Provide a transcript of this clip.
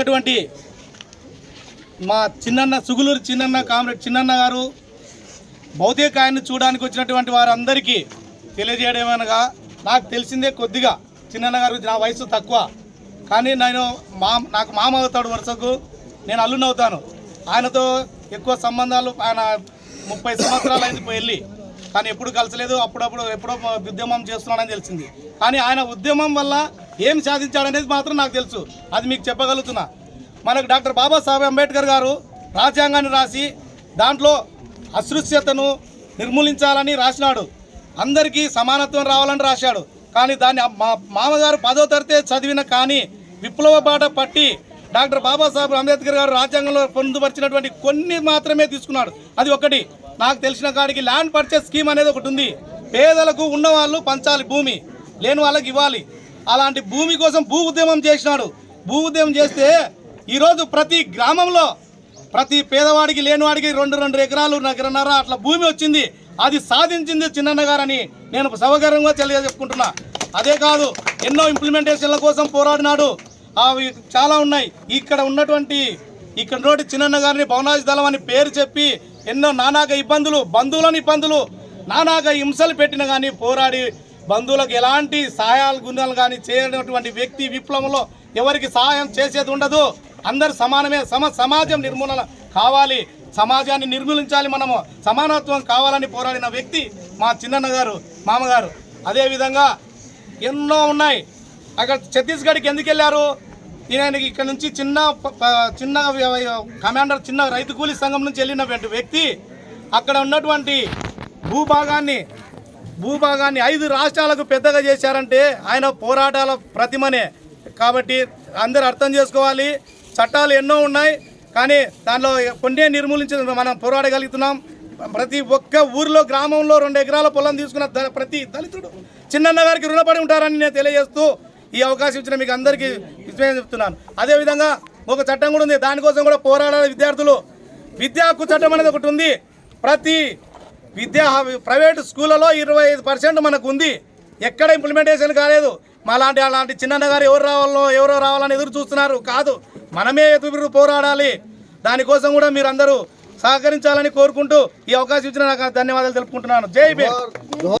వచ్చినటువంటి మా చిన్నన్న సుగులూరు చిన్నన్న కామ్రేడ్ చిన్నన్న గారు భౌతిక ఆయన్ని చూడడానికి వచ్చినటువంటి వారందరికీ తెలియజేయడమనగా నాకు తెలిసిందే కొద్దిగా చిన్నన్న గారు నా వయసు తక్కువ. కానీ నేను మా నాకు మామ అవుతాడు వరుసకు నేను అల్లుని అవుతాను. ఆయనతో ఎక్కువ సంబంధాలు ఆయన ముప్పై సంవత్సరాలు అయింది వెళ్ళి. కానీ ఎప్పుడు కలసలేదు అప్పుడప్పుడు ఎప్పుడో ఉద్యమం చేస్తున్నాడని తెలిసింది. కానీ ఆయన ఉద్యమం వల్ల ఏం సాధించాడనేది మాత్రం నాకు తెలుసు. అది మీకు చెప్పగలుగుతున్నా. మనకు డాక్టర్ బాబాసాహెబ్ అంబేద్కర్ గారు రాజ్యాంగాన్ని రాసి దాంట్లో అస్పృశ్యతను నిర్మూలించాలని రాసినాడు. అందరికీ సమానత్వం రావాలని రాశాడు. కానీ దాన్ని మా మామగారు పదో తరగతి చదివిన కానీ విప్లవ బాట పట్టి డాక్టర్ బాబాసాహెబ్ అంబేద్కర్ గారు రాజ్యాంగంలో పొందుపరిచినటువంటి కొన్ని మాత్రమే తీసుకున్నాడు. అది ఒకటి. నాకు తెలిసిన కాడికి ల్యాండ్ పర్చేస్ స్కీమ్ అనేది ఒకటి ఉంది. పేదలకు ఉన్నవాళ్ళు పంచాలి భూమి. లేని వాళ్ళకి ఇవ్వాలి. అలాంటి భూమి కోసం భూ ఉద్యమం చేసినాడు. భూ ఉద్యమం చేస్తే ఈరోజు ప్రతి గ్రామంలో ప్రతి పేదవాడికి లేనివాడికి రెండు రెండు ఎకరాలు నగరన్నర అట్లా భూమి వచ్చింది. అది సాధించింది చిన్నన్న గారని నేను సౌకర్యంగా తెలియజెప్పుకుంటున్నా అదే కాదు ఎన్నో ఇంప్లిమెంటేషన్ల కోసం పోరాడినాడు. అవి చాలా ఉన్నాయి. ఇక్కడ ఉన్నటువంటి ఇక్కడ నోటి చిన్నన్న గారిని భవనాజ్ దళం అని పేరు చెప్పి ఎన్నో నానాక ఇబ్బందులు బంధువులని ఇబ్బందులు నానాక హింసలు పెట్టిన కానీ పోరాడి బంధువులకు ఎలాంటి సహాయాలు గుణాలు కానీ చేయనటువంటి వ్యక్తి విప్లవంలో ఎవరికి సహాయం చేసేది ఉండదు. అందరు సమానమే. సమ సమాజం నిర్మూలన కావాలి. సమాజాన్ని నిర్మూలించాలి మనము. సమానత్వం కావాలని పోరాడిన వ్యక్తి మా చిన్నన్న గారు మామగారు. అదేవిధంగా ఎన్నో ఉన్నాయి. అక్కడ ఛత్తీస్గఢ్కి ఎందుకు వెళ్ళారు? ఈయనకి ఇక్కడ నుంచి చిన్న చిన్న కమాండర్ చిన్న రైతు కూలీ సంఘం నుంచి వెళ్ళినటువంటి వ్యక్తి. అక్కడ ఉన్నటువంటి భూభాగాన్ని భూభాగాన్ని ఐదు రాష్ట్రాలకు పెద్దగా చేశారంటే ఆయన పోరాటాల ప్రతిమనే. కాబట్టి అందరూ అర్థం చేసుకోవాలి. చట్టాలు ఎన్నో ఉన్నాయి. కానీ దానిలో కొన్ని నిర్మూలించ మనం పోరాడగలుగుతున్నాం. ప్రతి ఒక్క ఊరిలో గ్రామంలో రెండు ఎకరాల పొలం తీసుకున్న ప్రతి దళితుడు చిన్నన్న గారికి రుణపడి ఉంటారని నేను తెలియజేస్తూ ఈ అవకాశం ఇచ్చిన మీకు అందరికీ విజయం చెప్తున్నాను. అదేవిధంగా ఒక చట్టం కూడా ఉంది. దానికోసం కూడా పోరాడాలి విద్యార్థులు. విద్యా హక్కు చట్టం అనేది ఒకటి ఉంది. ప్రతి విద్యా ప్రైవేట్ స్కూళ్ళలో ఇరవై ఐదు పర్సెంట్ మనకు ఉంది ఎక్కడ ఇంప్లిమెంటేషన్ కాలేదు. మా లాంటి అలాంటి చిన్న గారు ఎవరు రావాలో ఎవరో రావాలని ఎదురు చూస్తున్నారు? కాదు. మనమే ఎదురు పోరాడాలి. దానికోసం కూడా మీరు అందరూ సహకరించాలని కోరుకుంటూ ఈ అవకాశం ఇచ్చిన నాకు ధన్యవాదాలు తెలుపుకుంటున్నాను. జై భీమ్.